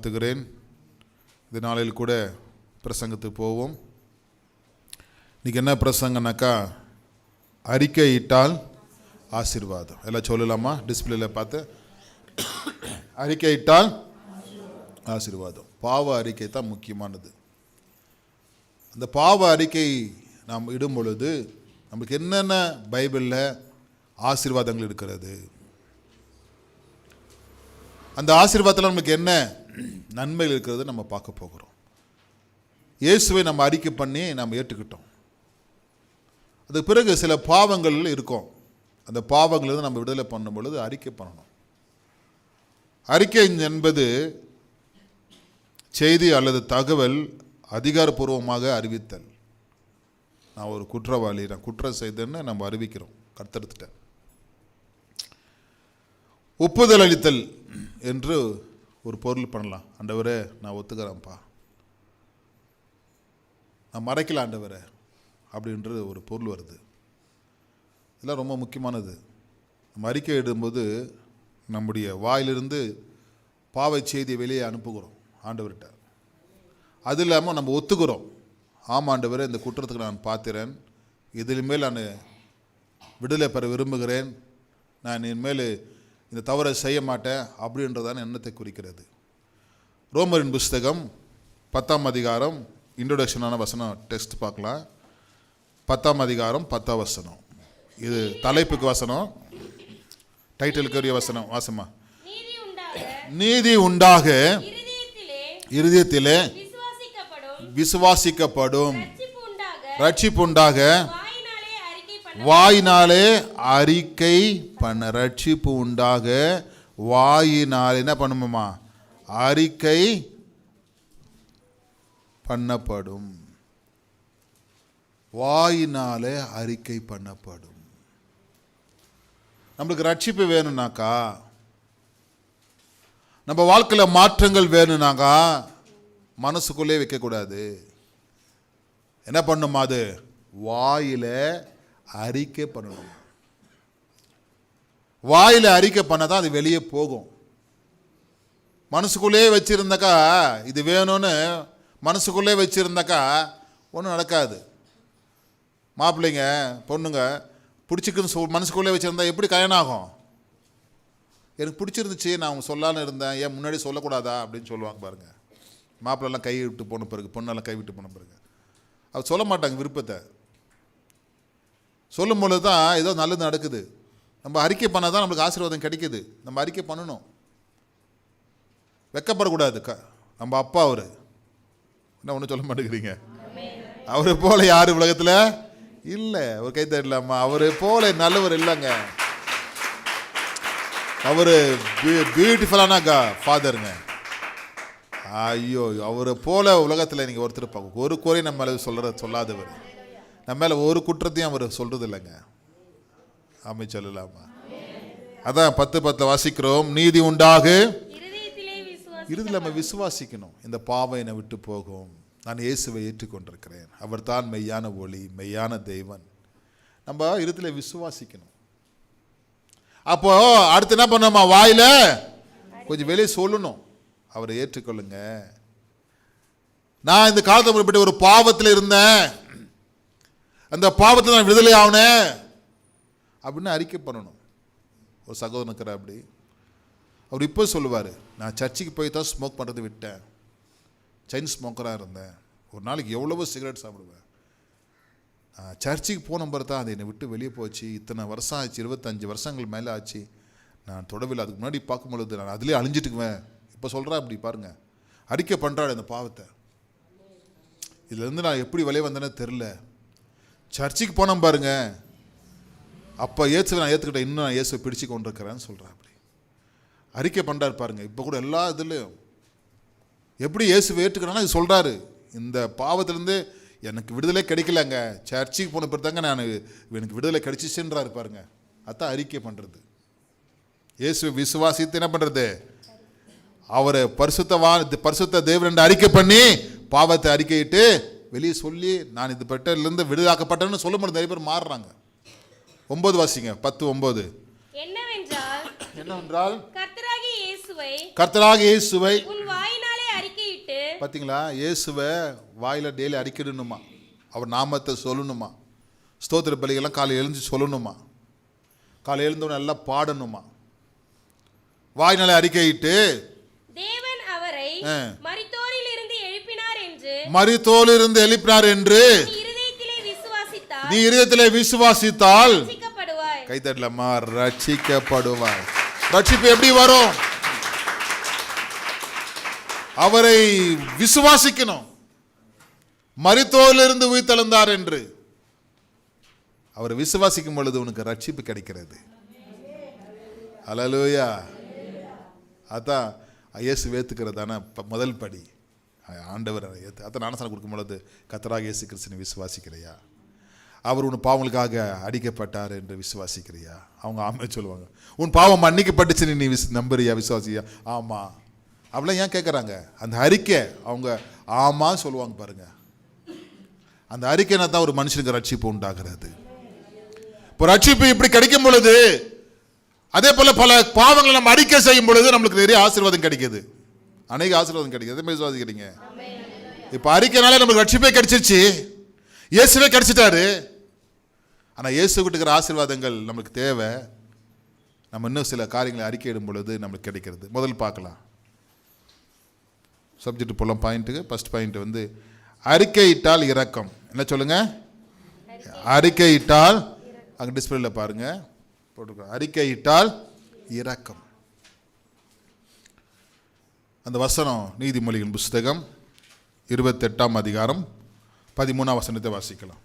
வாழ்த்துகிறேன். இந்த நாளில் கூட பிரசங்கத்துக்கு போவோம். இன்னைக்கு என்ன பிரசங்கனாக்கா அறிக்கையிட்டால் ஆசீர்வாதம். எல்லாம் சொல்லலாமா? டிஸ்பிளேல பார்த்து. அறிக்கையிட்டால் ஆசீர்வாதம். பாவ அறிக்கை தான் முக்கியமானது. அந்த பாவ அறிக்கை நாம் இடும் பொழுது நமக்கு என்னென்ன பைபிளில் ஆசீர்வாதங்கள் இருக்கிறது? அந்த ஆசீர்வாதத்தில் நமக்கு என்ன நன்மைகள் இருக்கிறத நம்ம பார்க்க போகிறோம். இயேசுவை நம்ம அறிக்கை பண்ணி நம்ம ஏற்றுக்கிட்டோம். அதுக்கு பிறகு சில பாவங்கள் இருக்கும். அந்த பாவங்களிலிருந்து நம்ம விடுதலை பண்ணும் பொழுது அறிக்கை பண்ணணும். அறிக்கை என்பது செய்தி அல்லது தகவல் அதிகாரப்பூர்வமாக அறிவித்தல். நான் ஒரு குற்றவாளி நான் குற்றம் செய்தேன்னு நம்ம அறிவிக்கிறோம். கத்தெடுத்துட்டேன் ஒப்புதல் அளித்தல் என்று ஒரு பொருள் பண்ணலாம். ஆண்டவரே நான் ஒத்துக்கிறேன்ப்பா. நான் மறைக்கல ஆண்டவரே அப்படின்றது ஒரு பொருள் வருது. இதெல்லாம் ரொம்ப முக்கியமானது. நம்ம அறிக்கை இடும்போது நம்முடைய வாயிலிருந்து பாவை செய்தியை வெளியே அனுப்புகிறோம் ஆண்டவர்கிட்ட. அது இல்லாமல் நம்ம ஒத்துக்கிறோம். ஆமாம் ஆண்டவரே இந்த குற்றத்துக்கு நான் பார்க்கிறேன் இதில் மேல் நான் விடுதலை பெற விரும்புகிறேன். நான் இனிமேல் இந்த தவறை செய்ய மாட்டேன் அப்படின்றதான எண்ணத்தை குறிக்கிறது. ரோமரின் புஸ்தகம் பத்தாம் அதிகாரம் இன்ட்ரொடக்ஷனான வசனம் டெஸ்ட் பார்க்கலாம். பத்தாம் அதிகாரம் பத்தாம் வசனம். இது தலைப்புக்கு வசனம். டைட்டிலுக்கு உரிய வசனம் வாசமா? நீதி உண்டாக இருதயத்திலே விசுவாசிக்கப்படும். விசுவாசிக்கப்படும் ரட்சிப்பு உண்டாக ரட்சிப்பு உண்டாக வாயினாலே அறிக்கை பண்ண வாயினாலே அறிக்கை பண்ண ரட்சிப்பு உண்டாக வாயினால் என்ன பண்ணுமாமா? அறிக்கை பண்ணப்படும். வாயினாலே அறிக்கை பண்ணப்படும். நம்மளுக்கு ரட்சிப்பு வேணும்னாக்கா நம்ம வாழ்க்கையில் மாற்றங்கள் வேணும்னாக்கா மனசுக்குள்ளே வைக்கக்கூடாது. என்ன பண்ணுமா அது? வாயில அறிக்கை பண்ணணும். வாயில் அறிக்கை பண்ணாதான் அது வெளியே போகும். மனசுக்குள்ளே வச்சுருந்தாக்கா இது வேணும்னு மனசுக்குள்ளே வச்சுருந்தாக்கா ஒன்றும் நடக்காது. மாப்பிள்ளைங்க பொண்ணுங்க பிடிச்சிக்குன்னு சொல் மனசுக்குள்ளே வச்சுருந்தா எப்படி கல்யாணம் ஆகும் எனக்கு பிடிச்சிருந்துச்சு நான் அவங்க சொல்லான்னு இருந்தேன் ஏன் முன்னாடி சொல்லக்கூடாதா அப்படின்னு சொல்லுவாங்க பாருங்கள் மாப்பிள்ளெல்லாம் கை விட்டு போன பிறகு பொண்ணெல்லாம் கை விட்டு போன பிறகு. அவர் சொல்ல மாட்டாங்க விருப்பத்தை. சொல்லும் பொழுது தான் ஏதோ நல்லது நடக்குது. நம்ம அறிக்கை பண்ணால் தான் நம்மளுக்கு ஆசீர்வாதம் கிடைக்குது. நம்ம அறிக்கை பண்ணணும். வெக்கப்படக்கூடாது. க நம்ம அப்பா அவர். என்ன ஒன்றும் சொல்ல மாட்டேங்கிறீங்க? அவரை போல யார் உலகத்தில்? இல்லை ஒரு கை தரலாமா அவரை போல நல்லவர் இல்லைங்க. அவர் பியூட்டிஃபுல்லான கா ஃபாதருங்க ஐயோ அவரை போல உலகத்தில் நீங்கள் ஒருத்தர் பார்க்க ஒரு குறை நம்ம சொல்கிற சொல்லாதவர். நம்ம மேலே ஒரு குற்றத்தையும் அவர் சொல்கிறது இல்லைங்க ஆமை சொல்லலாமா? அதான் பத்து பத்தில் வாசிக்கிறோம். நீதி உண்டாக. இறுதியில் நம்ம விசுவாசிக்கணும். இந்த பாவம் என்னை விட்டு போகும். நான் இயேசுவை ஏற்றுக்கொண்டிருக்கிறேன். அவர் தான் மெய்யான ஒளி மெய்யான தெய்வன் நம்ம இறுதியில் விசுவாசிக்கணும். அப்போ அடுத்து என்ன பண்ணோமா வாயில கொஞ்சம் வெளியே சொல்லணும். அவரை ஏற்றுக்கொள்ளுங்க. நான் இந்த காலத்தை முற்பட்டு ஒரு பாவத்தில் இருந்தேன். அந்த பாவத்தை நான் விடுதலை ஆகினேன் அப்படின்னு அறிக்கை பண்ணணும். ஒரு சகோதரன் இருக்கிற அப்படி. அவர் இப்போ சொல்லுவார் நான் சர்ச்சுக்கு போய் தான் ஸ்மோக் பண்ணுறது விட்டேன். செயின் ஸ்மோக்கராக இருந்தேன். ஒரு நாளைக்கு எவ்வளவோ சிகரெட் சாப்பிடுவேன். நான் சர்ச்சுக்கு போன பிறகு தான் அது என்னை விட்டு வெளியே போச்சு. இத்தனை வருஷம் ஆச்சு இருபத்தஞ்சி வருஷங்கள் மேலே ஆச்சு. நான் தொடவில்லை. அதுக்கு முன்னாடி பார்க்கும் பொழுது நான் அதிலே அழிஞ்சிட்டுக்குவேன். இப்போ சொல்கிறா அப்படி பாருங்கள் அறிக்கை பண்ணுறாள் அந்த பாவத்தை. இதுலேருந்து நான் எப்படி வெளியே வந்தேனே தெரில சர்ச்சுக்கு போனோம் பாருங்க. அப்போ இயேசுவை நான் ஏற்றுக்கிட்டேன் இன்னும் நான் இயேசுவை பிடிச்சு கொண்டிருக்கிறேன்னு சொல்கிறேன் அப்படி. அறிக்கை பண்ணுறாரு பாருங்க. இப்போ கூட எல்லா இதுலேயும். எப்படி இயேசுவை ஏற்றுக்கிறானா இது சொல்கிறாரு இந்த பாவத்திலேருந்து எனக்கு விடுதலை கிடைக்கலங்க. சர்ச்சுக்கு போன பிறகு தாங்க நான் எனக்கு விடுதலை கிடைச்சிச்சுன்றாரு பாருங்க. அதான் அறிக்கை பண்ணுறது இயேசு விசுவாசித்து என்ன பண்ணுறது அவரை பரிசுத்தவான் பரிசுத்த தேவன் என்று அறிக்கை பண்ணி பாவத்தை அறிக்கையிட்டு வெளியே சொல்லி நான் இது பெட்டர்லேருந்து விடுதாக்கப்பட்டேன்னு சொல்ல முடியும் நிறைய பேர் மாறுறாங்க. ஒன்பது வாசிங்க. பத்து ஒன்பது. என்னவென்றால் என்னவென்றால் கர்த்தராகிய இயேசுவை கர்த்தராக இயேசுவை உன் வாயினாலே பார்த்தீங்களா இயேசுவை வாயில் டெய்லி அடிக்கிடணுமா அவர் நாமத்தை சொல்லணுமா? ஸ்தோத்திர பலிகள்லாம் காலை எழுந்து சொல்லணுமா? காலை எழுந்தவன நல்லா பாடணுமா? வாய்நாளை அறிக்கையிட்டு தேவன் அவரை ஆ. மரித்தோரில் இருந்து எழுப்பினார் என்று மரித்தோலிருந்து எழுப்பினார் என்று நீ இருதயத்திலே விசுவாசித்தால் விசுவாசித்தால் ரட்சிக்கப்படுவாய் ரட்சிப்பு எப்படி வரும்? அவரை விசுவாசிக்கணும். மரித்தோரிலிருந்து உயிர்த்தெழுந்தார் என்று. அவரை விசுவாசிக்கும் பொழுது உனக்கு ரட்சிப்பு கிடைக்கிறது. அலலூயா அதான் இயேசு ஏத்துக்கிறதான ப- முதல் படி. ஆண்டவர் ஏத்து அத்தனை ஞானஸ்தானம் கொடுக்கும் பொழுது கத்தராக இயேசு கிறிஸ்தனை விசுவாசிக்கிறையா அவர் உன் பாவங்களுக்காக அடிக்கப்பட்டார் என்று விசுவாசிக்கிறியா அவங்க ஆமே சொல்லுவாங்க. உன் பாவம் மன்னிக்கப்பட்டுச்சுன்னு நீ விஸ் நம்புறியா? விசுவாசியா? ஆமாம் அப்படிலாம் ஏன் கேட்குறாங்க அந்த அறிக்கை அவங்க ஆமாம் சொல்லுவாங்க பாருங்கள் அந்த அறிக்கைனா தான் ஒரு மனுஷனுக்கு ரட்சிப்பு உண்டாகிறது. இப்போ ரட்சிப்பு இப்படி கிடைக்கும் பொழுது அதே போல் பல பாவங்களை நம்ம அறிக்கை செய்யும் பொழுது நம்மளுக்கு நிறைய ஆசீர்வாதம் கிடைக்குது. அநேக ஆசீர்வாதம் கிடைக்கும் எதை சுவாசிக்கிறீங்க இப்போ அறிக்கைனால நமக்கு ரட்சிப்பே கிடைச்சிருச்சு. இயேசுவே கிடைச்சிட்டாரு. ஆனால் இயேசு கிட்ட ஆசீர்வாதங்கள் நமக்கு தேவை. நம்ம இன்னும் சில காரியங்களை அறிக்கையிடும் பொழுது நமக்கு கிடைக்கிறது. முதல் பார்க்கலாம். சப்ஜெக்ட் போலாம். பாயிண்ட்டுக்கு ஃபர்ஸ்ட் பாயிண்ட் வந்து அறிக்கையிட்டால் இறக்கம் என்ன சொல்லுங்கள் அறிக்கையிட்டால் அங்கே டிஸ்பிளேல பாருங்கள் போட்டிருக்கோம். அறிக்கையிட்டால் இறக்கம் அந்த வசனம் நீதிமொழியின் புஸ்தகம் இருபத்தெட்டாம் அதிகாரம் பதிமூணாம் வசனத்தை வாசிக்கலாம்.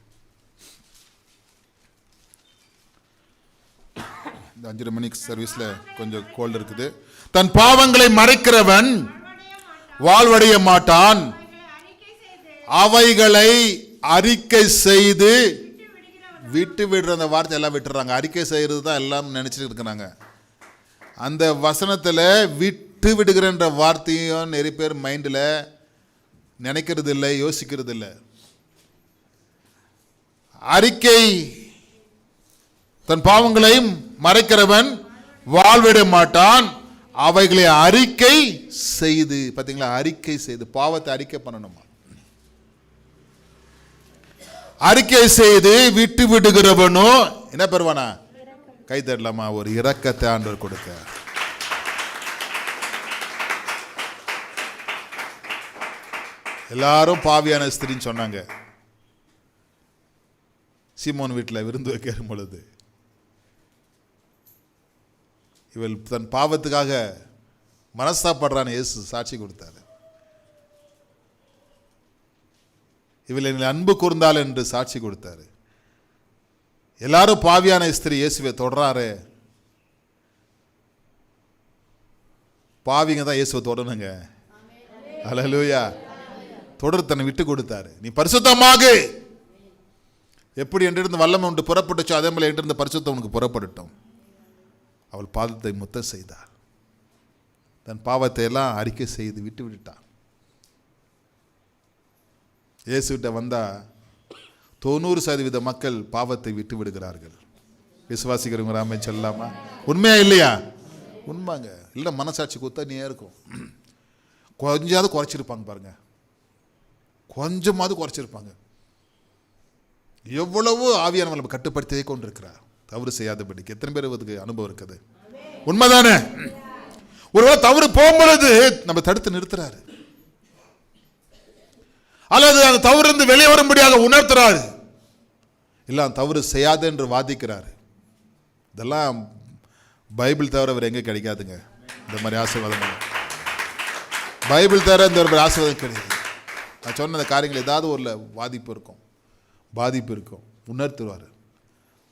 இந்த அஞ்சரை மணிக்கு சர்வீஸில் கொஞ்சம் கோல்டு இருக்குது. தன் பாவங்களை மறைக்கிறவன் வாழ்வடைய மாட்டான். அவைகளை அறிக்கை செய்து விட்டு விடுற அந்த வார்த்தை எல்லாம் விட்டுறாங்க. அறிக்கை செய்கிறது தான் எல்லாம் நினச்சிட்டு இருக்கிறாங்க. அந்த வசனத்தில் விட்டு விடுகிறன்ற வார்த்தையும் நிறைய பேர் மைண்டில் நினைக்கிறது இல்லை யோசிக்கிறது இல்லை அறிக்கை தன் பாவங்களையும் மறைக்கிறவன் வாழ்விட மாட்டான். அவைகளை அறிக்கை செய்து பார்த்தீங்களா அறிக்கை செய்து பாவத்தை அறிக்கை பண்ணணுமா? அறிக்கை செய்து விட்டு விடுகிறவனும் என்ன பெறுவானா? கை தரலாமா? ஒரு இரக்கத்தை ஆண்டவர் கொடுக்க. எல்லாரும் பாவியான ஸ்திரின்னு சொன்னாங்க. சீமோன் வீட்டில் விருந்து வைக்கும் பொழுது. இவள் தன் பாவத்துக்காக மனஸ்தாப்படுறான்னு இயேசு சாட்சி கொடுத்தாரு. இவள் என்னை அன்பு கூர்ந்தாள் என்று சாட்சி கொடுத்தாரு. எல்லாரும் பாவியான ஸ்திரீ இயேசுவை தொடராரு பாவிங்க தான் இயேசுவை தொடரணுங்க அல்லேலூயா தொடர் தன்னை விட்டு கொடுத்தாரு. நீ பரிசுத்தமாக. எப்படி என்றிருந்து வல்லமை உண்டு புறப்பட்டுச்சோ அதே மாதிரி என்றிருந்து பரிசுத்தம் உனக்கு புறப்படட்டும். அவள் பாதத்தை முத்தம் செய்தாள். தன் பாவத்தை எல்லாம் அறிக்கை செய்து விட்டு விட்டுட்டான் இயேசுகிட்ட வந்தால் தொண்ணூறு சதவீத மக்கள் பாவத்தை விட்டு விடுகிறார்கள். விசுவாசிக்கிறவங்க ராமே சொல்லாமா உண்மையா இல்லையா? உண்மைங்க. இல்லை மனசாட்சி கொடுத்தா நீ இருக்கும். கொஞ்சாவது குறைச்சிருப்பாங்க பாருங்கள் கொஞ்சமாவது குறைச்சிருப்பாங்க. எவ்வளவு ஆவியானவர் நம்ம கட்டுப்படுத்தியே கொண்டிருக்கிறார். தவறு செய்யாதபடிக்கு. எத்தனை பேர் அதுக்கு அனுபவம் இருக்குது? உண்மைதானே? ஒருவேளை தவறு போகும்பொழுது நம்ம தடுத்து நிறுத்துறாரு. அல்லது அந்த தவறு இருந்து வெளியே வரும்படியாக உணர்த்துறாரு. இல்லை அந்த தவறு செய்யாத என்று வாதிக்கிறாரு. இதெல்லாம் பைபிள் தவிர வேறு எங்கே கிடைக்காதுங்க. இந்த மாதிரி ஆசீர்வாதம் பைபிள் தவிர இந்த ஒரு ஆசீர்வாதம் கிடையாது. நான் சொன்ன அந்த காரியங்கள் ஏதாவது ஒரு பாதிப்பு இருக்கும். பாதிப்பு இருக்கும். உணர்த்துவார்.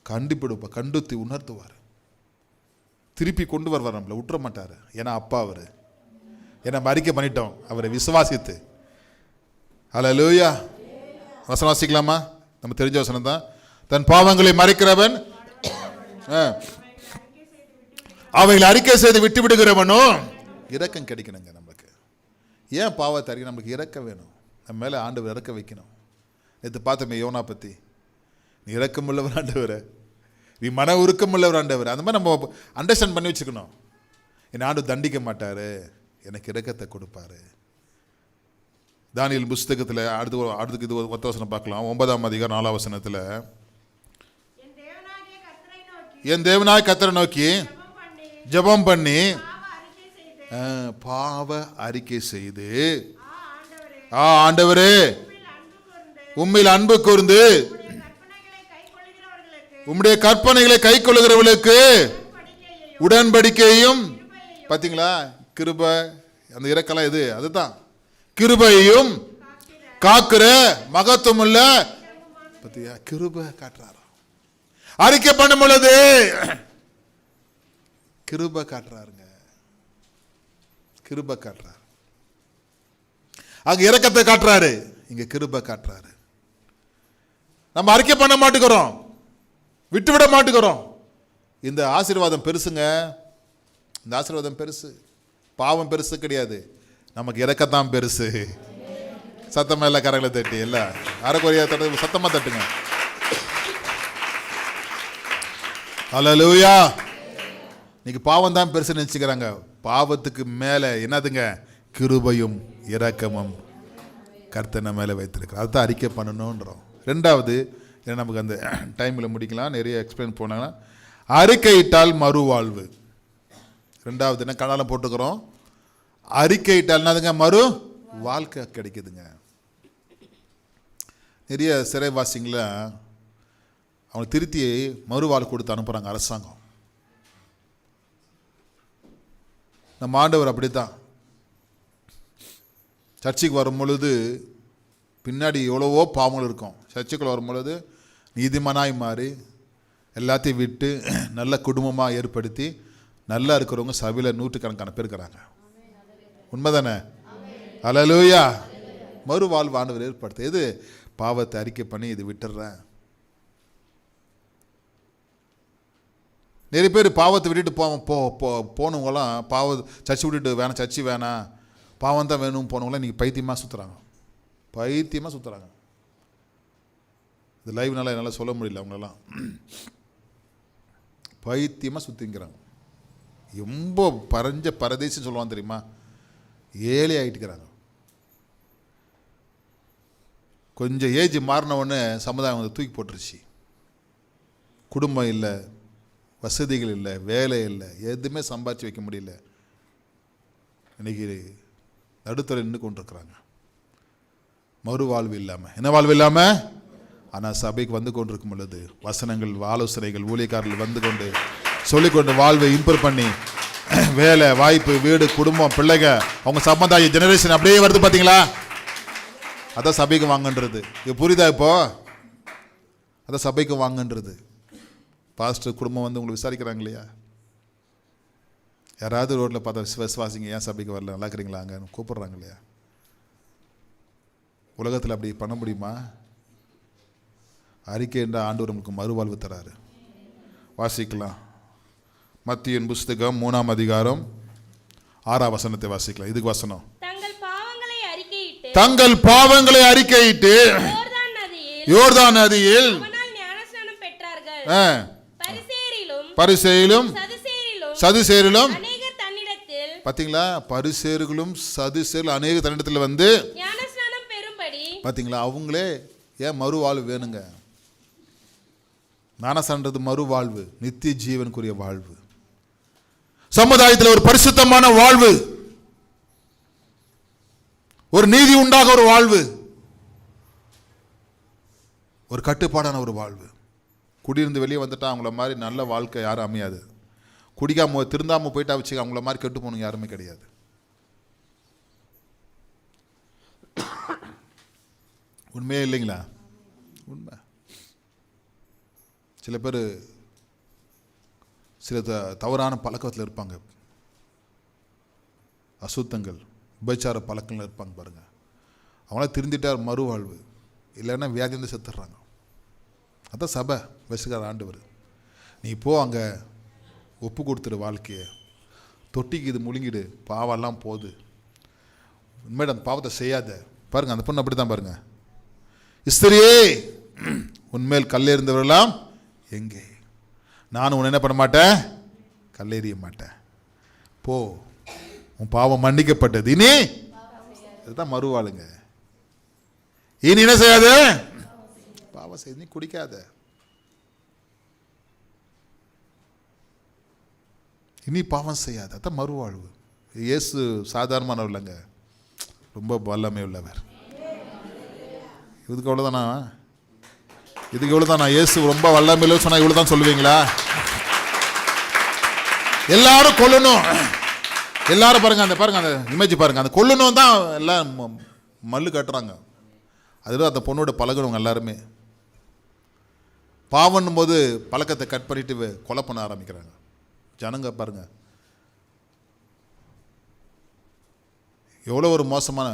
கண்டுபிடிப்பா கண்டுத்தி உணர்த்துவார். திருப்பி கொண்டு வருவார் நம்மளை. விட்டுற மாட்டார். ஏன்னா அப்பா அவர். ஏன்னா நம்ம அறிக்கை பண்ணிட்டோம். அவரை விசுவாசித்து. ஹalleluya வசனம் வாசிக்கலாமா? நம்ம தெரிஞ்ச வசனம் தான். தன் பாவங்களை மறைக்கிறவன் ஆ. அவைகளை அறிக்கை செய்து விட்டு விடுகிறவனும் இரக்கம் கிடைக்கணுங்க நமக்கு ஏன் பாவத்தை அறிக்கை? நமக்கு இறக்க வேணும். நம்ம மேலே ஆண்டவர் இறக்க வைக்கணும். நேற்று பார்த்தோமே யோனா பற்றி நீ இறக்கமுள்ளவர் ஆண்டவர். நீ மன உருக்கமுள்ளவர் ஆண்டவர். அந்த மாதிரி நம்ம அண்டர்ஸ்டாண்ட் பண்ணி வச்சுக்கணும். என் ஆண்டு தண்டிக்க மாட்டார். எனக்கு இரக்கத்தை கொடுப்பாரு. தானியல் புஸ்தகத்தில் அடுத்து அடுத்துக்கு இது ஒத்த வசனம் பார்க்கலாம். ஒன்பதாம் அதிகாரம் நாலாம் வசனத்தில். என் தேவனாய் கத்தரை நோக்கி ஜெபம் பண்ணி பாவ அறிக்கை செய்து அஹ், பாவ அறிக்கை செய்து ஆ ஆண்டவரே. உண்மையில் அன்பு கூர்ந்து. உம்முடைய கற்பனைகளை கை கொள்ளுகிறவர்களுக்கு உடன்படிக்கையும் பார்த்தீங்களா கிருப அந்த இறக்கெல்லாம் எது அதுதான். கிருபையும் காக்குற மகத்துவம் இல்ல பத்தியா? கிருப காட்டுறாரு? அறிக்கை பண்ணும் பொழுது கிருப காட்டுறாருங்க. கிருப காட்டுறாரு. அங்க இறக்கத்தை காட்டுறாரு. இங்க கிருப காட்டுறாரு. நம்ம அறிக்கை பண்ண மாட்டுக்கிறோம். விட்டுவிட மாட்டுக்கிறோம். இந்த ஆசீர்வாதம் பெருசுங்க. இந்த ஆசீர்வாதம் பெருசு. பாவம் பெருசு கிடையாது. நமக்கு இறக்கத்தான் பெருசு. சத்தமா இல்லை கரங்களை தட்டி இல்லை. அரைக்குறையா தட்டு சத்தமா தட்டுங்க. ஹalleluya இன்னைக்கு பாவம் தான் பெருசு நினச்சிக்கிறாங்க. பாவத்துக்கு மேலே என்னதுங்க? கிருபையும். இரக்கமும் கர்த்தனை மேலே வைத்திருக்கிறார். அதுதான் அறிக்கை பண்ணணுன்றோம். ரெண்டாவது ஏன்னா நமக்கு அந்த டைமில் முடிக்கலாம் நிறைய எக்ஸ்பிளைன் போனாங்கன்னா அறிக்கையிட்டால் மறுவாழ்வு. ரெண்டாவது என்ன கடாலம் போட்டுக்கிறோம்? அறிக்கையிட்டால் என்னதுங்க மறு வாழ்க்கை கிடைக்குதுங்க. நிறைய சிறைவாசிங்கள அவங்க திருத்தி மறுவாழ்வு கொடுத்து அனுப்புகிறாங்க அரசாங்கம். நம்ம ஆண்டவர் அப்படித்தான். சர்ச்சுக்கு வரும் பொழுது பின்னாடி எவ்வளவோ பாவங்கள் இருக்கும். சர்ச்சுக்குள்ள வரும் பொழுது நீதிமனாய் மாறி எல்லாத்தையும் விட்டு நல்ல குடும்பமாக ஏற்படுத்தி நல்லா இருக்கிறவங்க சபையில் நூற்றுக்கணக்கான பேர் இருக்கிறாங்க. உண்மைதானே? அலலூயா மறுவாழ்வு ஆண்டவர் ஏற்படுத்த. எது? பாவத்தை அறிக்கை பண்ணி இது விட்டுடுறேன் நிறைய பேர் பாவத்தை விட்டுட்டு போ போ போனவங்களாம் பாவ சர்ச்சை விட்டுட்டு வேணாம் சர்ச்சு வேணாம். பாவம் தான் வேணும் போனவங்களாம் இன்றைக்கி பைத்தியமாக சுற்றுறாங்க பைத்தியமாக சுற்றுறாங்க இது லைவ்னால என்னால் சொல்ல முடியல அவங்களெல்லாம். பைத்தியமாக சுற்றிங்கிறாங்க ரொம்ப பரஞ்ச பரதேசம் சொல்லுவான் தெரியுமா? ஏழை ஆகிட்டுக்கிறாங்க கொஞ்சம் ஏஜ் மாறின சமுதாயம் வந்து தூக்கி போட்டுருச்சு. குடும்பம் இல்லை வசதிகள் இல்லை வேலை இல்லை எதுவுமே சம்பாதிச்சு வைக்க முடியல. இன்னைக்கு நடுத்தர நின்று கொண்டிருக்கிறாங்க. மறுவாழ்வு இல்லாமல் என்ன வாழ்வு இல்லாமல் ஆனால் சபைக்கு வந்து கொண்டிருக்கும் பொழுது வசனங்கள் ஆலோசனைகள் ஊழியக்காரர்கள் வந்து கொண்டு சொல்லிக்கொண்டு வாழ்வை இம்ப்ரூவ் பண்ணி வேலை வாய்ப்பு வீடு குடும்பம் பிள்ளைங்க அவங்க சம்பந்தாய ஜெனரேஷன் அப்படியே வருது பார்த்தீங்களா அதான் சபைக்கு வாங்கன்றது. இது புரியுதா இப்போ? அதான் சபைக்கு வாங்கன்றது. பாஸ்டர் குடும்பம் வந்து உங்களை விசாரிக்கிறாங்க இல்லையா? யாராவது ரோட்டில் பார்த்தா விசுவாசிங்க ஏன் சபைக்கு வரல நல்லா இருக்கிறீங்களா அங்கே? கூப்பிடுறாங்க இல்லையா? உலகத்தில் அப்படி பண்ண முடியுமா? அறிக்கை என்ற ஆண்டவர் நமக்கு மறுவாழ்வு தராரு. வாசிக்கலாம். மத்தியின் புஸ்தகம் மூணாம் அதிகாரம் ஆறாம் வசனத்தை வாசிக்கலாம். இதுக்கு வசனம். தங்கள் பாவங்களை அறிக்கையிட்டு யோர்தான் நதியில் பரிசேயிலும் சதுசேரிலும் பார்த்தீங்களா பரிசேர்களும் சதுசேர்கள் அநேக தன்னிடத்தில் வந்து பார்த்தீங்களா அவங்களே ஏன் மறுவாழ்வு வேணுங்க? ஞானசான்றது மறுவாழ்வு நித்திய ஜீவனுக்குரிய வாழ்வு. சமுதாயத்தில் ஒரு பரிசுத்தமான வாழ்வு. ஒரு நீதி உண்டாக ஒரு வாழ்வு. ஒரு கட்டுப்பாடான ஒரு வாழ்வு. குடியிருந்து வெளியே வந்துட்டா அவங்கள மாதிரி நல்ல வாழ்க்கை யாரும் அமையாது. குடிக்காம திருந்தாமல் போயிட்டா வச்சுக்க அவங்கள மாதிரி கெட்டு போனவங்க யாருமே கிடையாது. உண்மையே இல்லைங்களா? உண்மை. சில பேர் சில த தவறான பழக்கத்தில் இருப்பாங்க. அசுத்தங்கள் உபச்சார பழக்கங்கள் இருப்பாங்க பாருங்கள் அவங்கள திருந்திட்டார் மறுவாழ்வு. இல்லைன்னா வியாதி வந்து செத்துடுறாங்க அதான் சபை ஆண்டு ஆண்டவர். நீ போ அங்கே ஒப்பு கொடுத்துரு வாழ்க்கையை. தொட்டிக்கு இது முழுங்கிடு பாவெல்லாம் போகுது உண்மையிட அந்த பாவத்தை செய்யாத. பாருங்கள் அந்த பொண்ணு அப்படி தான் பாருங்கள் இஸ்திரியே உண்மையில் கல்லேறிந்தவரெல்லாம் எங்கே? நானும் உன்னை என்ன பண்ண மாட்டேன்? கல்லேறிய மாட்டேன். போ உன் பாவம் மன்னிக்கப்பட்டது. இனி? இதுதான் மறுவாளுங்க. இனி என்ன செய்யாத? பாவம் செய்து நீ குடிக்காத. இனி பாவம் செய்யாது அதான் மறுவாழ்வு. இயேசு சாதாரணமான இல்லைங்க ரொம்ப வல்லமை உள்ளவர் இதுக்கு அவ்வளோதானா இதுக்கு இவ்வளோதானா இயேசு ரொம்ப வல்லமையில் சொன்னால் இவ்வளோ தான் சொல்லுவீங்களா? எல்லாரும் கொல்லணும். எல்லாரும் பாருங்க அந்த பாருங்க அந்த இமேஜ் பாருங்க. அந்த கொல்லணும் தான் எல்லாம் ம- மல்லு கட்டுறாங்க. அதில் அந்த பொண்ணோட பழகுனவங்க எல்லாருமே. பாவன்னும் போது பழக்கத்தை கட் பண்ணிட்டு கொலை பண்ண ஆரம்பிக்கிறாங்க. ஜனங்க பாருங்க. எவ்வளோ ஒரு மோசமான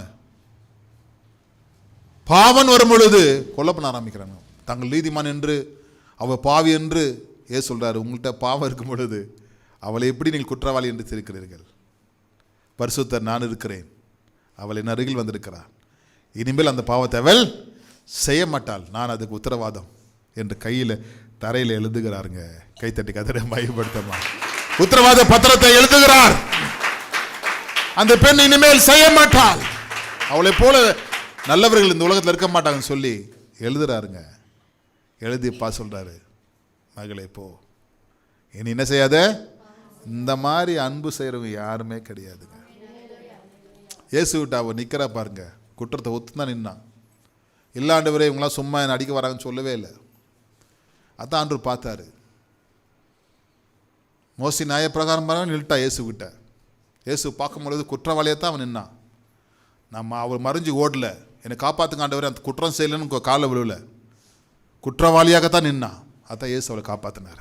பாவன் வரும் பொழுது கொலை பண்ண ஆரம்பிக்கிறாங்க. தங்கள் நீதிமான் என்று அவள் பாவி என்று ஏ சொல்கிறாரு உங்கள்கிட்ட பாவம் இருக்கும் பொழுது அவளை எப்படி நீங்கள் குற்றவாளி என்று தெரிவிக்கிறீர்கள் பரிசுத்தர் நான் இருக்கிறேன். அவள் என் அருகில் வந்திருக்கிறார் இனிமேல் அந்த பாவத்தை அவள் செய்ய மாட்டாள். நான் அதுக்கு உத்தரவாதம். என்று கையில் தரையில் எழுதுகிறாருங்க. கைத்தட்டி கதிரை மையப்படுத்தமா? உத்தரவாத பத்திரத்தை எழுதுகிறார். அந்த பெண் இனிமேல் செய்ய மாட்டாள். அவளை போல நல்லவர்கள் இந்த உலகத்தில் இருக்க மாட்டாங்கன்னு சொல்லி எழுதுறாருங்க. எழுதி பா சொல்றாரு. மகளே போ. இனி என்ன செய்யாத? இந்த மாதிரி அன்பு செய்கிறவங்க யாருமே கிடையாதுங்க. இயேசு விட்டு அவள் நிற்கிறா பாருங்க. குற்றத்தை ஒத்து தான் நின்னான். இல்லாண்டவரே இவங்களாம் சும்மா என்னை அடிக்க வராங்கன்னு சொல்லவே இல்லை. அதான் அன்று பார்த்தாரு. மோசி நியாயப்பிரகாரம் பாருங்க நின்றுட்டா இயேசுக்கிட்ட இயேசு பார்க்கும் பொழுது குற்றவாளியாக தான் அவன் நின்னான். நம்ம அவர் மறைஞ்சு ஓடல. என்னை காப்பாற்றுக்காண்டவர் அந்த குற்றம் செய்யலன்னு காலில் விழுவல. குற்றவாளியாகத்தான் நின்னான். அதான் இயேசு அவளை காப்பாற்றினார்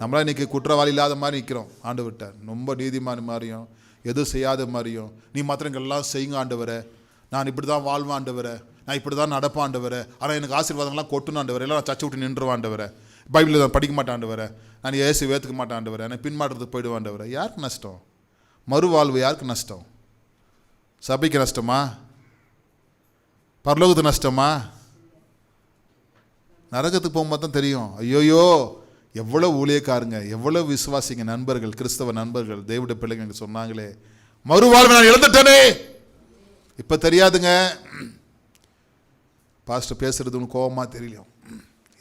நம்மளாம் இன்றைக்கி குற்றவாளி இல்லாத மாதிரி நிற்கிறோம் ஆண்டு விட்டார் ரொம்ப நீதிமான மாதிரியும் எதுவும் செய்யாத மாதிரியும் நீ மாத்திரம் எல்லாம் செய்யுங்க ஆண்டவரே. நான் இப்படி தான் வாழ்வேன் நான் இப்படி தான் நடப்பேன் ஆனால் எனக்கு ஆசீர்வாதங்கள்லாம் கொட்டணும் ஆண்டவரே. எல்லாம் சச்சி விட்டு நின்றுவான் பைபிளில் நான் படிக்க மாட்டாண்டு வரேன் நான் ஏசி ஏற்றுக்க மாட்டாண்டு வரேன் நான் பின்மாற்றத்துக்கு போயிடுவாண்டு வர. யாருக்கு நஷ்டம்? மறுவாழ்வு யாருக்கு நஷ்டம்? சபைக்கு நஷ்டமா? பரலோகத்து நஷ்டமா? நரகத்துக்கு போகும்போது தான் தெரியும். ஐயோயோ எவ்வளோ ஊழியக்காருங்க எவ்வளோ விசுவாசிங்க நண்பர்கள் கிறிஸ்தவ நண்பர்கள் தேவிட பிள்ளைங்க சொன்னாங்களே. மறுவாழ்வு நான் இழந்துட்டேனே. இப்போ தெரியாதுங்க. பாஸ்டர் பேசுறது ஒன்று கோவமாக தெரியலையும்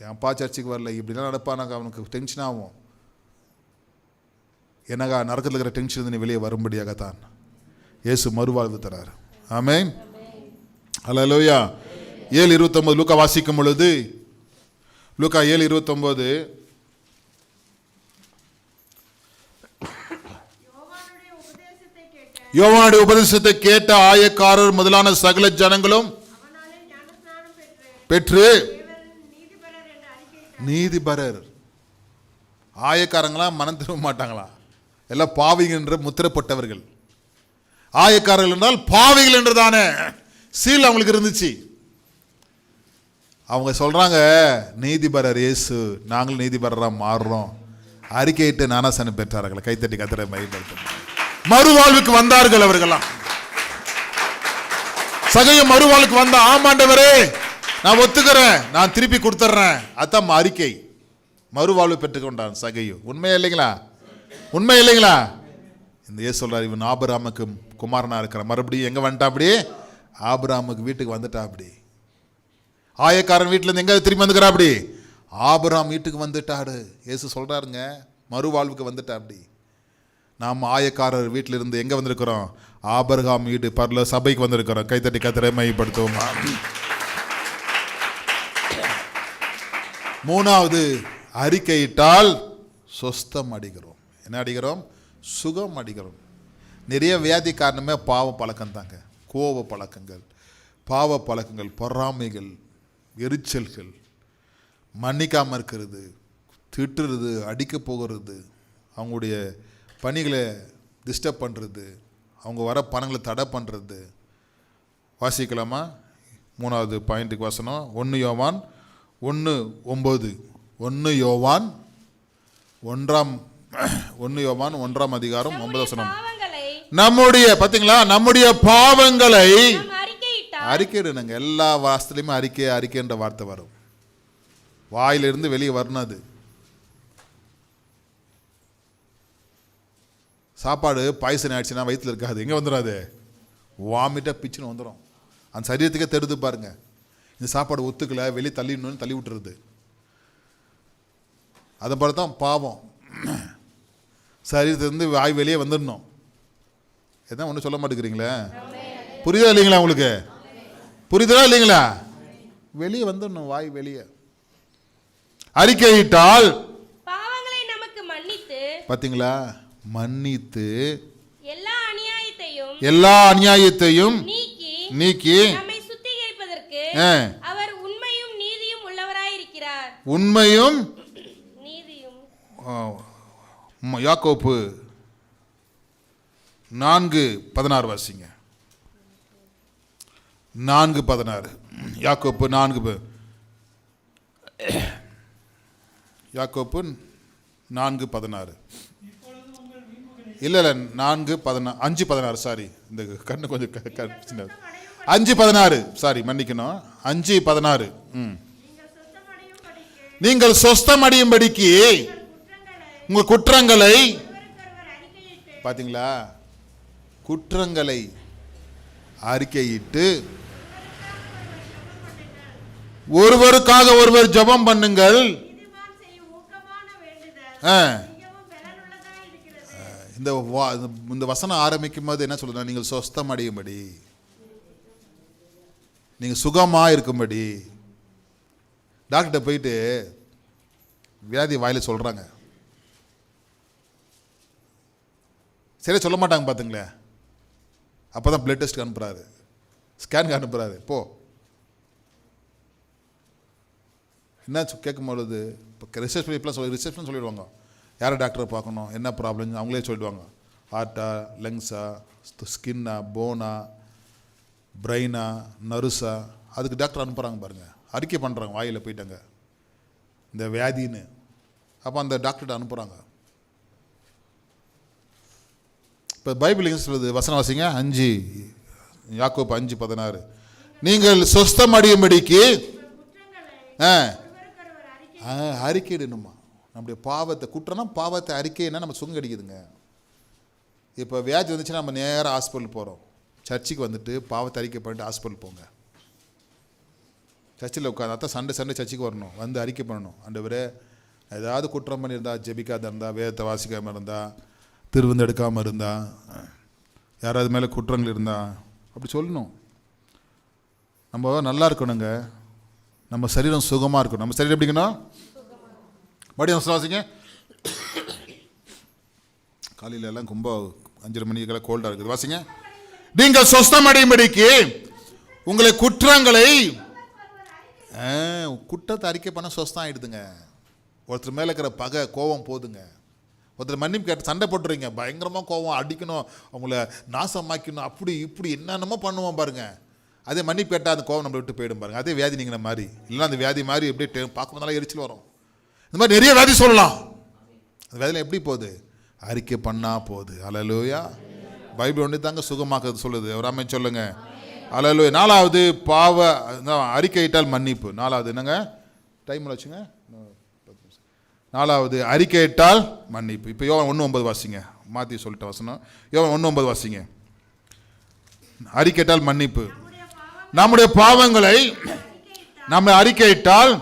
ஏன்ப்பா சர்ச்சுக்கு வரல இப்படிலாம் நடப்பானாங்க அவனுக்கு டென்ஷன் ஆகும். என்னங்க நரக்கத்தில் இருக்கிற டென்ஷன் இருந்து நீ வெளியே வரும்படியாகத்தான். இயேசு மறுவாழ்வு தரார். ஆமென். ஹalleluya ஏழு இருபத்தொம்பது லூக்கா வாசிக்கும் பொழுது லூக்கா ஏழு இருபத்தொம்பது. யோவானுடைய உபதேசத்தை கேட்ட ஆயக்காரர் முதலான சகல ஜனங்களும் பெற்று பெற்று தேவன் நீதிபரர் என்று அறிக்கையிட்டார் நீதிபரர். ஆயக்காரங்களாம் மனம் திரும்ப மாட்டாங்களா? எல்லாம் பாவிகள் என்று முத்திரப்பட்டவர்கள். ஆயக்காரர்கள் என்றால் பாவிகள் என்றுதானே? சீல் அவங்களுக்கு இருந்துச்சு. அவங்க சொல்றாங்க நீதிபரர் இயேசு நாங்களும் நீதிபரராக மாறுறோம். அறிக்கையிட்டு நானாசனம் பெற்றார்கள். கைத்தட்டி கத்திர மையப்படுத்தும் மறுவாழ்வுக்கு வந்தார்கள் அவர்களாம் சகைய மறுவாழ்வுக்கு வந்த ஆமாண்டவரே நான் ஒத்துக்கிறேன். நான் திருப்பி கொடுத்துட்றேன். அதான் அறிக்கை. மறுவாழ்வு பெற்றுக்கொண்டான் சகையு. உண்மையா இல்லைங்களா? உண்மை இல்லைங்களா? இந்த ஏ சொல்கிறார் இவன் ஆபராமுக்கு குமாரனா இருக்கிறான். மறுபடியும் எங்கே வந்துட்டா அப்படி? ஆபராமுக்கு வீட்டுக்கு வந்துட்டா அப்படி. ஆயக்காரன் வீட்டிலேருந்து எங்கே திரும்பி வந்துக்கிறா அப்படி? ஆபராம் வீட்டுக்கு வந்துட்டாரு. ஏசு சொல்கிறாருங்க மறுவாழ்வுக்கு வந்துட்டா அப்படி. நாம் ஆயக்காரர் வீட்டில் இருந்து எங்கே வந்திருக்கிறோம்? ஆபர்காம் வீடு பரல சபைக்கு வந்திருக்கிறோம். கைத்தட்டி கத்திரை மையப்படுத்துவோமா. மூணாவது அறிக்கையிட்டால் சொஸ்தம் அடிக்கிறோம். என்ன அடிக்கிறோம்? சுகம் அடிக்கிறோம். நிறைய வியாதி காரணமே பாவ பழக்கம் தாங்க கோப பழக்கங்கள் பாவ பழக்கங்கள் பொறாமைகள் எரிச்சல்கள் மன்னிக்காமல் இருக்கிறது திட்டுறது அடிக்க போகிறது அவங்களுடைய பணிகளை டிஸ்டர்ப் பண்ணுறது அவங்க வர பணங்களை தடை பண்ணுறது வாசிக்கலாமா? மூணாவது பாயிண்ட்டுக்கு வசனம். ஒன்று யோவான் ஒன்று ஒம்பது ஒன்று யோவான் ஒன்றாம் ஒன்று யோவான் ஒன்றாம் அதிகாரம் ஒன்பது வசனம். நம்முடைய பார்த்தீங்களா நம்முடைய பாவங்களை அறிக்கையிடுங்க எல்லா வாசத்துலையுமே அறிக்கை அறிக்கைன்ற வார்த்தை வரும். வாயிலிருந்து வெளியே வரணும் அது. சாப்பாடு பாய்சன் ஆயிடுச்சுன்னா வயிற்றுல இருக்காது. எங்கே வந்துடும் அது? வாமிட்டாக பிச்சுன்னு வந்துடும் அந்த சரீரத்துக்கே தெடுது பாருங்க. இந்த சாப்பாடு ஒத்துக்கல வெளியே தள்ளிடணும்னு தள்ளி விட்டுறது. அதை போல தான் பாவம். சரீரத்திலிருந்து வாய் வெளியே வந்துடணும். எதான் ஒன்றும் சொல்ல மாட்டேங்கிறீங்களே? புரியுதா இல்லைங்களா உங்களுக்கு? புரியுதா இல்லைங்களா? வெளியே வந்துடணும் வாய் வெளியே. அறிக்கையிட்டால் பார்த்தீங்களா மன்னித்து எல்லா அநியாயத்தையும் நீக்கி நீக்கி நம்மை சுத்திகரிப்பதற்கு ஆ, அவர் உண்மையும் நீதியும் உள்ளவராயிருக்கிறார். உண்மையும் நீதியும். யாக்கோப்பு நான்கு பதினாறு வாசிங்க. நான்கு பதினாறு. யாக்கோப்பு நான்கு யாக்கோப்பு நான்கு பதினாறு. இல்லை இல்லை நான்கு பதினா அஞ்சு பதினாறு சாரி இந்த கண்ணு கொஞ்சம் க- க- சின்னது. அஞ்சு பதினாறு. சாரி மன்னிக்கணும். அஞ்சு பதினாறு. ம். நீங்கள் சுத்தமடையும் படிக்கு உங்கள் குற்றங்களை பார்த்தீங்களா குற்றங்களை அறிக்கையிட்டு ஒருவருக்காக ஒருவர் ஜெபம் பண்ணுங்கள். ஆ, இந்த வா- இந்த வசனம் ஆரம்பிக்கும் போது என்ன சொல்றேன் நீங்கள் சொஸ்தம் அடையும்படி. நீங்கள் சுகமாக இருக்கும்படி டாக்டர்கிட்ட போயிட்டு வியாதி வாயில சொல்கிறாங்க சரியாக சொல்ல மாட்டாங்க பார்த்துங்களேன் அப்போ தான் ப்ளட் டெஸ்ட்டுக்கு அனுப்புகிறாரு ஸ்கேனுக்கு அனுப்புகிறாரு போ. என்ன கேட்கும் பொழுது இப்போ ரிசர்ச் இப்பெல்லாம் சொல்லி ரிசர்ச்னு சொல்லிடுவாங்க. யாரை டாக்டரை பார்க்கணும்? என்ன ப்ராப்ளம் அவங்களே சொல்லிடுவாங்க. ஹார்ட்டா லங்ஸா ஸ்கின்னா போனா பிரெயினா நர்ஸா அதுக்கு டாக்டர் அனுப்புகிறாங்க பாருங்கள் அறிக்கை பண்ணுறாங்க வாயில் போயிட்டாங்க. இந்த வியாதின்னு. அப்போ அந்த டாக்டர்கிட்ட அனுப்புகிறாங்க இப்போ பைபிள் எங்கே சொல்லுது? வசனம் வாசிங்க. அஞ்சு யாக்கோப்பு அஞ்சு பதினாறு. நீங்கள் சொஸ்தம் அடியும்படிக்கு ஆ அறிக்கை அறிக்கையிடணுமா நம்முடைய பாவத்தை குற்றம்னா பாவத்தை அறிக்கைன்னா நம்ம சுங்க அடிக்குதுங்க இப்போ வியாதி வந்துச்சுன்னா நம்ம நேராக ஹாஸ்பிட்டல் போகிறோம் சர்ச்சுக்கு வந்துட்டு பாவத்தை அறிக்கை பண்ணிட்டு ஹாஸ்பிட்டல் போங்க. சர்ச்சில் உட்காந்து அதான் சண்டே சண்டே சர்ச்சுக்கு வரணும். வந்து அறிக்கை பண்ணணும். ஆண்டவரே ஏதாவது குற்றம் பண்ணியிருந்தா ஜெபிக்காத இருந்தால் வேதத்தை வாசிக்காமல் இருந்தால் திருவிந்து எடுக்காமல் இருந்தா யாராவது மேலே குற்றங்கள் இருந்தா அப்படி சொல்லணும். நம்ம நல்லா இருக்கணுங்க. நம்ம சரீரம் சுகமாக இருக்கணும். நம்ம சரீரம் எப்படிங்கண்ணா? மறுபடியும் சுவாசிங்க காலையில எல்லாம் ரொம்ப அஞ்சரை மணிக்கெல்லாம் கோல்டாக இருக்குது. வாசிங்க. நீங்கள் சொஸ்தம் அடையும்படிக்கு உங்களை குற்றங்களை ஆ, குற்றத்தை அறிக்கை பண்ண சொஸ்தம் ஆயிடுதுங்க. ஒருத்தர் மேலே இருக்கிற பகை கோபம் போதுங்க. ஒருத்தர் மன்னிப்பு கேட்டு சண்டை போட்டுறீங்க பயங்கரமாக கோவம் அடிக்கணும் அவங்கள நாசமாக்கணும் அப்படி இப்படி என்னென்னமோ பண்ணுவோம் பாருங்க. அதே மன்னிப்பு கேட்டால் அந்த கோவம் நம்மளை விட்டு போயிடும் பாருங்க. அதே வியாதி நீங்கிற மாதிரி. இல்லைன்னா அந்த வியாதி மாதிரி எப்படி டே- பார்க்கும்போதெல்லாம் எரிச்சல் வரும். இந்த மாதிரி நிறைய வியாதி சொல்லலாம். அந்த வேதனை எப்படி போகுது? அறிக்கை பண்ணால் போகுது. அலலோயா பைபிள் ஒன்று தாங்க சுகமாக்குறது சொல்லுது. ஒரு அம்மை சொல்லுங்க. அலலு நாலாவது பாவ அறிக்கையிட்டால் மன்னிப்பு. நாலாவது என்னங்க? டைமில் வச்சுங்க. நாலாவது அறிக்கையிட்டால் மன்னிப்பு. இப்போ யோவன் ஒன்று ஒன்பது வாசிங்க. மாற்றி சொல்லிட்ட வசனம். யோவன் ஒன்று ஒன்பது வாசிங்க. அறிக்கையிட்டால் மன்னிப்பு. நம்முடைய பாவங்களை நம்ம அறிக்கையிட்டால்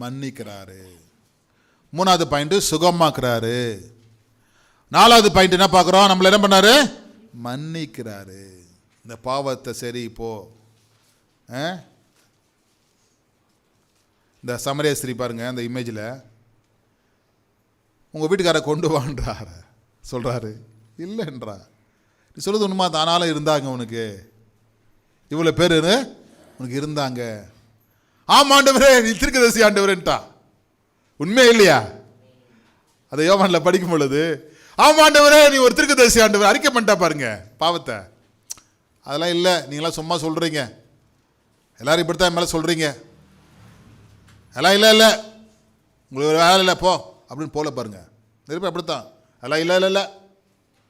மன்னிக்கிறாரு. மூணாவது பாயிண்ட் சுகமாக்குறாரு. நாலாவது பாயிண்ட் என்ன பார்க்குறோம்? நம்மளை என்ன பண்ணாரு? மன்னிக்கிறாரு. இந்த பாவத்தை சரி இப்போ ஆ? இந்த சமரேஸ்ரீ பாருங்க அந்த இமேஜில் உங்கள் வீட்டுக்காரை கொண்டு வான்றார? சொல்கிறாரு இல்லைன்றா. நீ சொல்லுது உண்மை தானாலும் இருந்தாங்க உனக்கு. இவ்வளோ பேர் உனக்கு இருந்தாங்க. ஆமாண்டவரே நீ திருக்கதரிசி ஆண்டவரேன்ட்டா. உண்மையே இல்லையா? அதை யோகனில் படிக்கும் பொழுது ஆமாண்டவரே நீ ஒரு திருக்கதரிசி ஆண்டவர் அறிக்கை பண்ணிட்டா பாருங்க பாவத்தை. அதெல்லாம் இல்லை நீங்களாம் சும்மா சொல்கிறீங்க எல்லோரும் இப்படித்தான் மேலே சொல்கிறீங்க எல்லாம் இல்லை இல்லை. உங்களுக்கு ஒரு வேலை இல்லை போ அப்படின்னு போல பாருங்கள் திருப்பி அப்படித்தான். அதெல்லாம் இல்லை இல்லை இல்லை.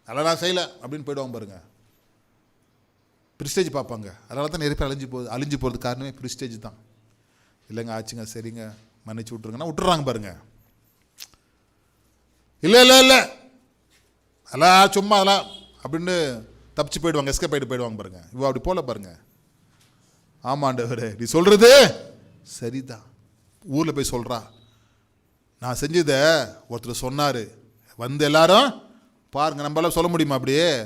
அதெல்லாம் நான் செய்யலை அப்படின்னு போயிடுவாங்க பாருங்கள் ப்ரிஸ்டேஜ் பார்ப்பாங்க. அதனால தான் நிறைய பேர் அழிஞ்சு போகுது அழிஞ்சு போகிறது காரணமே ப்ரிஸ்டேஜ் தான். இல்லைங்க ஆச்சுங்க சரிங்க. மன்னிச்சு விட்ருங்கன்னா விட்டுறாங்க பாருங்கள் இல்லை இல்லை இல்லை. அதெல்லாம் சும்மா அதெல்லாம் அப்படின்னு தப்பிச்சு போயிடுவாங்க எஸ்கேப் ஆகிட்டு போயிடுவாங்க பாருங்க. இவ அப்படி போல பாருங்க. ஆமாண்டவர் நீ சொல்றது சரிதான். ஊரில் போய் சொல்றா. நான் செஞ்சதை ஒருத்தர் சொன்னார். வந்து எல்லாரும் பாருங்க நம்மளால சொல்ல முடியுமா அப்படியே?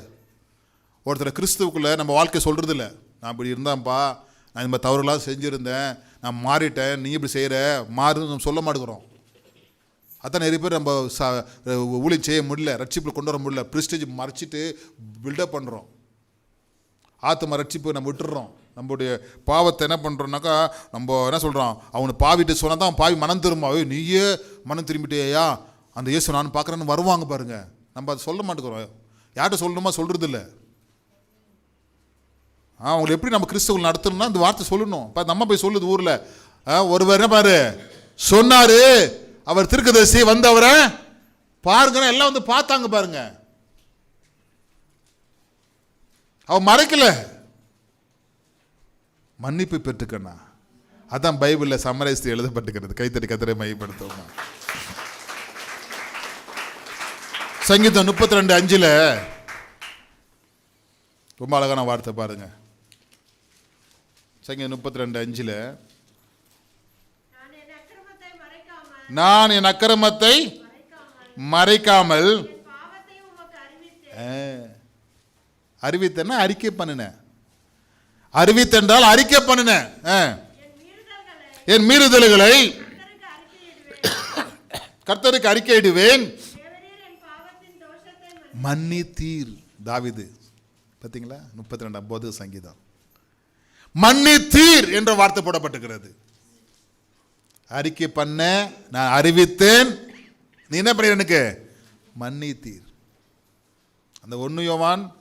ஒருத்தர் கிறிஸ்துவுக்குள்ளே நம்ம வாழ்க்கை சொல்கிறது இல்லை நான் இப்படி இருந்தேன்ப்பா நான் இந்த மாதிரி தவறுலாம் செஞ்சுருந்தேன் நான் மாறிட்டேன் நீ இப்படி செய்கிற மாறுன்னு நம்ம சொல்ல மாட்டேங்கிறோம். அதான் நிறைய பேர் நம்ம ச ஊழியம் செய்ய முடியல ரட்சிப்பில் கொண்டு வர முடியல ப்ரிஸ்டேஜ் மறைச்சிட்டு பில்டப் பண்ணுறோம் ஆத்ம ரட்சிப்பு நம்ம விட்டுடுறோம் நம்மளுடைய பாவத்தை என்ன பண்ணுறோம்னாக்கா நம்ம என்ன சொல்கிறோம் அவனை பாவிட்டு சொன்னால் தான் பாவி மனம் திரும்ப ஐயோ நீயே மனம் திரும்பிட்டேயா அந்த இயேசு நான் பார்க்குறேன்னு வருவாங்க பாருங்கள் நம்ம அதை சொல்ல மாட்டேங்கிறோம். யார்கிட்ட சொல்லணுமா சொல்கிறது இல்லை ஆ அவங்களை எப்படி நம்ம கிறிஸ்தவர்கள் நடத்தணும்னா இந்த வார்த்தை சொல்லணும். இப்போ நம்ம போய் சொல்லுது ஊரில். ஒருவர் என்ன பாரு? சொன்னார். அவர் திருக்கதரிசி வந்து அவரை பாருங்க எல்லாம் வந்து பார்த்தாங்க பாருங்க. அவன் மறைக்கல. மன்னிப்பு பெற்றுக்கண்ணா. அதான் பைபிளில் சமரைஸ்து எழுதப்பட்டுக்கிறது. கைத்தறி கத்திரை மையப்படுத்துவோமா. சங்கீதம் முப்பத்தி ரெண்டு அஞ்சில் ரொம்ப அழகான வார்த்தை பாருங்க. சங்கீதம் முப்பத்தி ரெண்டு அஞ்சில் நான் என் அக்கிரமத்தை மறைக்காமல் நான் என் அக்கிரமத்தை மறைக்காமல் அறிவித்தேன்னா அறிக்கை பண்ணினேன். அறிவித்தென்றால் அறிக்கை பண்ணினேன். ஆ, என் மீறுதல்களை கர்த்தருக்கு அறிக்கையிடுவேன். கர்த்தருக்கு மன்னித்தீர் தாவிது. பார்த்தீங்களா முப்பத்தி ரெண்டாம் போது சங்கீதம் மன்னித்தீர் என்ற வார்த்தை போடப்பட்டிருக்கிறது. அறிக்கை பண்ண நான் அறிவித்தேன். நீ என்ன பண்ணி எனக்கு? மன்னித்தீர். அந்த ஒன்று யோவான்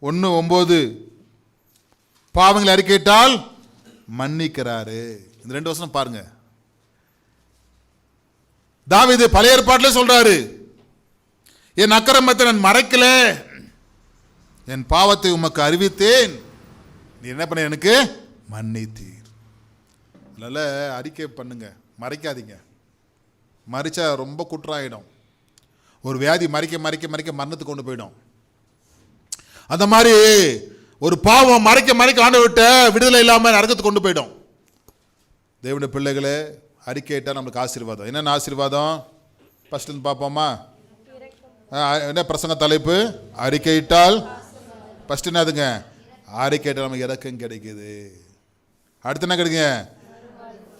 ஒன்று ஒம்பது. பாவங்களை அறிக்கையிட்டால் மன்னிக்கிறாரு. இந்த ரெண்டு வருஷம் பாருங்க. இது பழைய ஏற்பாட்டில் சொல்றாரு என் அக்கிரமத்தை நான் மறைக்கல. என் பாவத்தை உமக்கு அறிவித்தேன். நீ என்ன பண்ண எனக்கு? மன்னித்தீர். அதனால அறிக்கை பண்ணுங்க. மறைக்காதீங்க. மறைச்சா ரொம்ப குற்றம் ஒரு வியாதி மறைக்க மறைக்க மறைக்க மரணத்துக்கு கொண்டு போயிடும். அந்த மாதிரி ஒரு பாவம் மறைக்க மறைக்க ஆண்டு விட்ட விடுதலை இல்லாமல் நரகத்துக்கு கொண்டு போயிடும். தேவனுடைய பிள்ளைகளே அறிக்கையிட்டால் நம்மளுக்கு ஆசீர்வாதம். என்னென்ன ஆசீர்வாதம்? ஃபஸ்ட்டு இருந்து பார்ப்போமா? என்ன பிரசங்க தலைப்பு? அறிக்கையிட்டால் ஃபஸ்ட்டு என்னதுங்க? அறிக்கையிட்டால் நமக்கு இறக்கம் கிடைக்குது. அடுத்து என்ன கிடைக்குங்க?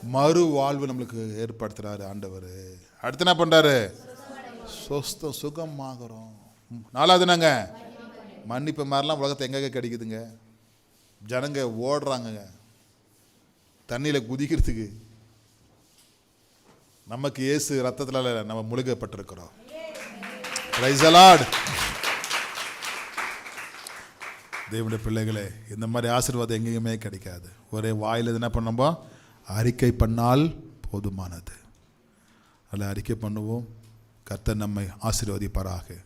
மறு வாழ்வு நம்மளுக்கு ஏற்படுத்துகிறாரு ஆண்டவர். அடுத்து என்ன பண்ணுறாரு சொஸ்தம் சுகமாகறோம் நாலாவது என்னங்க? மன்னிப்பு மாதிரிலாம் உலகத்தை எங்கெங்க கிடைக்குதுங்க? ஜனங்க ஓடுறாங்கங்க. தண்ணியில் குதிக்கிறதுக்கு. நமக்கு இயேசு ரத்தத்தில் நம்ம முழுகப்பட்டிருக்கிறோம். ரைசலாட் தேவனுடைய பிள்ளைகளே இந்த மாதிரி ஆசீர்வாதம் எங்கேயுமே கிடைக்காது. ஒரே வாயில் என்ன பண்ணோம்போ அறிக்கை பண்ணால் போதுமானது. அதில் அறிக்கை பண்ணுவோம். கர்த்தர் நம்மை ஆசீர்வதிப்பாராக.